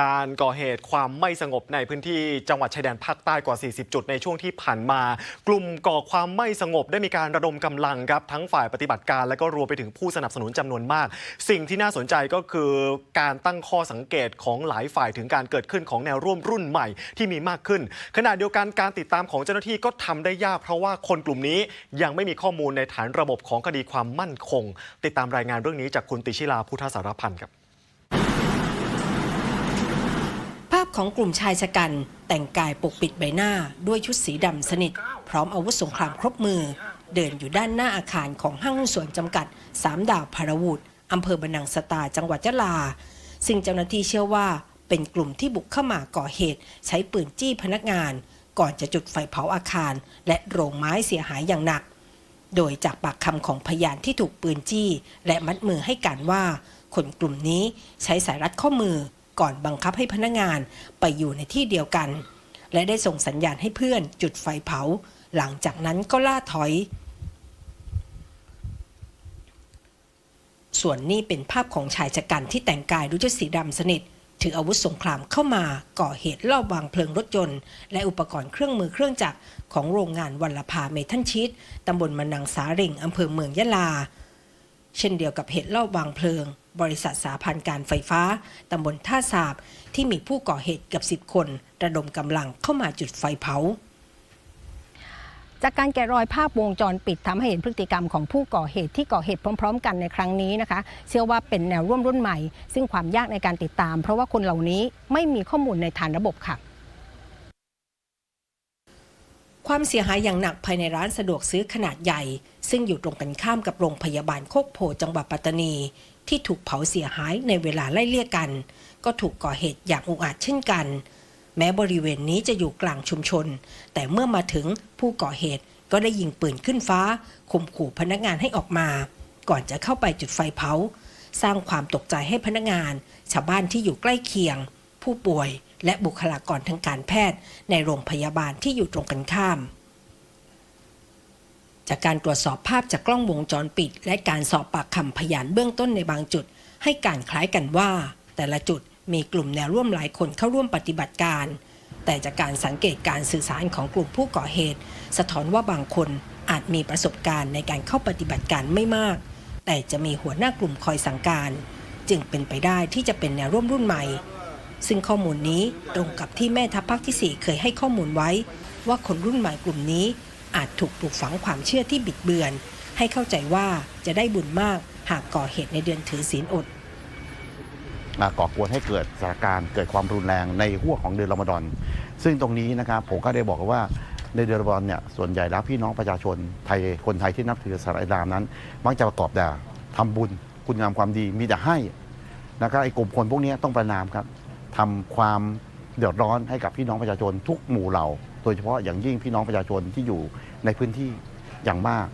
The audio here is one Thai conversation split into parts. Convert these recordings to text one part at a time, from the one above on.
การก่อเหตุความไม่สงบในพื้นที่จังหวัดชายแดนภาคใต้กว่า 40 จุดในช่วงที่ผ่านมา กลุ่มก่อความไม่สงบได้มีการระดมกำลังครับทั้งฝ่ายปฏิบัติการ และก็รวมไปถึงผู้สนับสนุนจำนวนมาก สิ่งที่น่าสนใจก็คือการตั้งข้อสังเกตของหลายฝ่ายถึงการเกิดขึ้นของแนวร่วมรุ่นใหม่ที่มีมากขึ้น ขณะเดียวกันการติดตามของเจ้าหน้าที่ก็ทำได้ยากเพราะว่าคนกลุ่มนี้ยังไม่มีข้อมูลในฐานระบบของคดีความมั่นคง ติดตามรายงานเรื่องนี้จากคุณติชิลาพุทธสารพันธ์ครับ ภาพ ของกลุ่มชายชะกัน แต่งกายปกปิดใบหน้าด้วยชุดสีดำสนิท พร้อมอาวุธสงครามครบมือ เดินอยู่ด้านหน้าอาคารของห้างหุ้นส่วนจำกัดสามดาวพารวูดอำเภอบันนังสตาจังหวัดยะลา ซึ่งเจ้าหน้าที่เชื่อว่าเป็นกลุ่มที่บุกเข้ามาก่อเหตุ ใช้ปืนจี้พนักงาน ก่อนจะจุดไฟเผาอาคาร และโรงไม้เสียหายอย่างหนัก โดยจากปากคำของพยานที่ถูกปืนจี้ และมัดมือให้การว่าคนกลุ่มนี้ใช้สายรัดข้อมือ ก่อนบังคับให้พนักงานไปอยู่ในที่เดียวกัน และได้ส่งสัญญาณให้เพื่อนจุดไฟเผา หลังจากนั้นก็ล่าถอย ส่วนนี้เป็นภาพของชายชะกันที่แต่งกายด้วยชุดสีดำสนิทถืออาวุธสงครามเข้ามาก่อเหตุลอบวางเพลิงรถยนต์ และอุปกรณ์เครื่องมือเครื่องจักรของโรงงานวัลลภาเมทัลชีตตำบลมะนังสาเริงอำเภอเมืองยะลา เช่นเดียวกับเหตุลอบวางเพลิง บริษัทสาพันธ์การไฟฟ้าตำบลท่าสาบที่มีผู้ก่อเหตุเกับ10 คน ระดมกำลังเข้ามาจุดไฟเผาจากการแกะรอยภาพวงจรปิดทำให้เห็นพฤติกรรมของผู้ก่อเหตุที่ก่อเหตุพร้อม ๆ กันในครั้งนี้นะคะ เชื่อว่าเป็นแนวร่วมรุ่นใหม่ ซึ่งความยากในการติดตาม เพราะว่าคนเหล่านี้ไม่มีข้อมูลในฐานระบบค่ะ ความเสียหายอย่างหนักภายในร้านสะดวกซื้อขนาดใหญ่ ซึ่งอยู่ตรงกันข้ามกับโรงพยาบาลโคกโพจังหวัดปัตตานี ที่ถูกเผาเสียหายในเวลาไล่เลี่ยกัน ก็ถูกก่อเหตุอย่างอุกอาจเช่นกัน แม้บริเวณนี้จะอยู่กลางชุมชน แต่เมื่อมาถึงผู้ก่อเหตุก็ได้ยิงปืนขึ้นฟ้าข่มขู่พนักงานให้ออกมา ก่อนจะเข้าไปจุดไฟเผา สร้างความตกใจให้พนักงาน ชาวบ้านที่อยู่ใกล้เคียง ผู้ป่วย และบุคลากรทางการแพทย์ในโรงพยาบาลที่อยู่ตรงกันข้าม จากการตรวจสอบภาพจากกล้องวงจรปิด และการสอบปากคำพยานเบื้องต้นในบางจุด ให้การคล้ายกันว่า แต่ละจุดมีกลุ่มแนวร่วมหลายคนเข้าร่วมปฏิบัติการ แต่จากการสังเกตการสื่อสารของกลุ่มผู้ก่อเหตุ สะท้อนว่าบางคนอาจมีประสบการณ์ในการเข้าปฏิบัติการไม่มาก แต่จะมีหัวหน้ากลุ่มคอยสั่งการ จึงเป็นไปได้ที่จะเป็นแนวร่วมรุ่นใหม่ ซึ่งข้อมูลนี้ตรงกับที่แม่ทัพภาคที่ 4 เคยให้ข้อมูลไว้ ว่าคนรุ่นใหม่กลุ่มนี้ อาจถูกปลูกฝังความเชื่อที่บิดเบือน ให้เข้าใจว่าจะได้บุญมากหากก่อเหตุในเดือนถือศีลอดมาก่อกวนให้เกิดสถานการณ์เกิดความรุนแรงในหัวของเดือนรอมฎอน ซึ่งตรงนี้นะครับผมก็ได้บอกว่าในเดือนรอมฎอนเนี่ยส่วนใหญ่แล้วพี่น้องประชาชนไทยคนไทยที่นับถือศาสนาอิสลามนั้น มักจะประกอบแต่ทำบุญคุณงามความดีมีแต่ให้นะครับไอ้กลุ่มคนพวกนี้ต้องประนามครับ ทำความเดือดร้อนให้กับพี่น้องประชาชนทุกหมู่เหล่า โดยเฉพาะอย่างยิ่งพี่น้องประชาชนที่อยู่ในพื้นที่อย่างมาก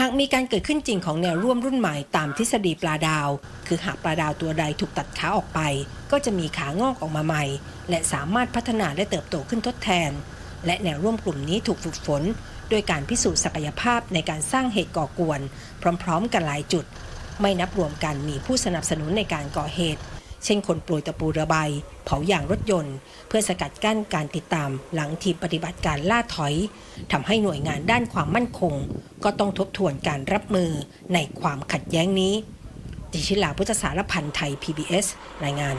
หากมีการเกิดขึ้นจริงของแนวร่วมรุ่นใหม่ตามทฤษฎีปลาดาว คือหากปลาดาวตัวใดถูกตัดขาออกไป ก็จะมีขางอกออกมาใหม่ และสามารถพัฒนาและเติบโตขึ้นทดแทน และแนวร่วมกลุ่มนี้ถูกฝึกฝนโดยการพิสูจน์ศักยภาพในการสร้างเหตุก่อกวน พร้อม ๆ กันหลายจุด ไม่นับรวมกันมีผู้สนับสนุนในการก่อเหตุ เช่นคนโปรยตะปูระบายเผายางรถยนต์ เพื่อสกัดกั้นการติดตามหลังทีมปฏิบัติการล่าถอยทำให้หน่วยงานด้านความมั่นคง ก็ต้องทบทวนการรับมือในความขัดแย้งนี้ ดิชิลาพุทธสารพันธ์ไทย PBS รายงาน